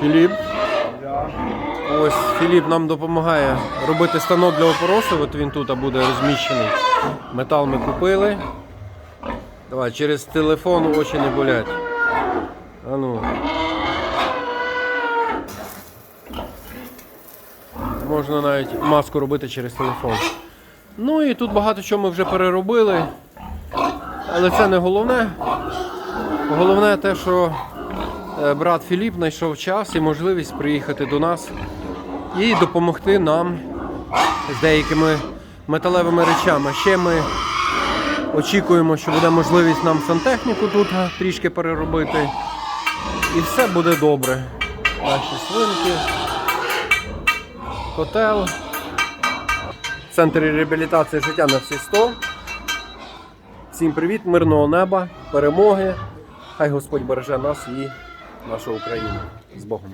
Філіп. Ось Філіп нам допомагає робити станок для опоросу. От він тут буде розміщений. Метал ми купили. Давай, через телефон очі не болять. А ну. Можна навіть маску робити через телефон. Ну і тут багато чого ми вже переробили. Але це не головне. Головне те, що брат Філіп знайшов час і можливість приїхати до нас і допомогти нам з деякими металевими речами. Ще ми очікуємо, що буде можливість нам сантехніку тут е, трішки переробити. І все буде добре. Наші свинки, котел. Центр реабілітації життя на всі 100. Всім привіт, мирного неба, перемоги. Хай Господь береже нас і нашу Україну. З Богом.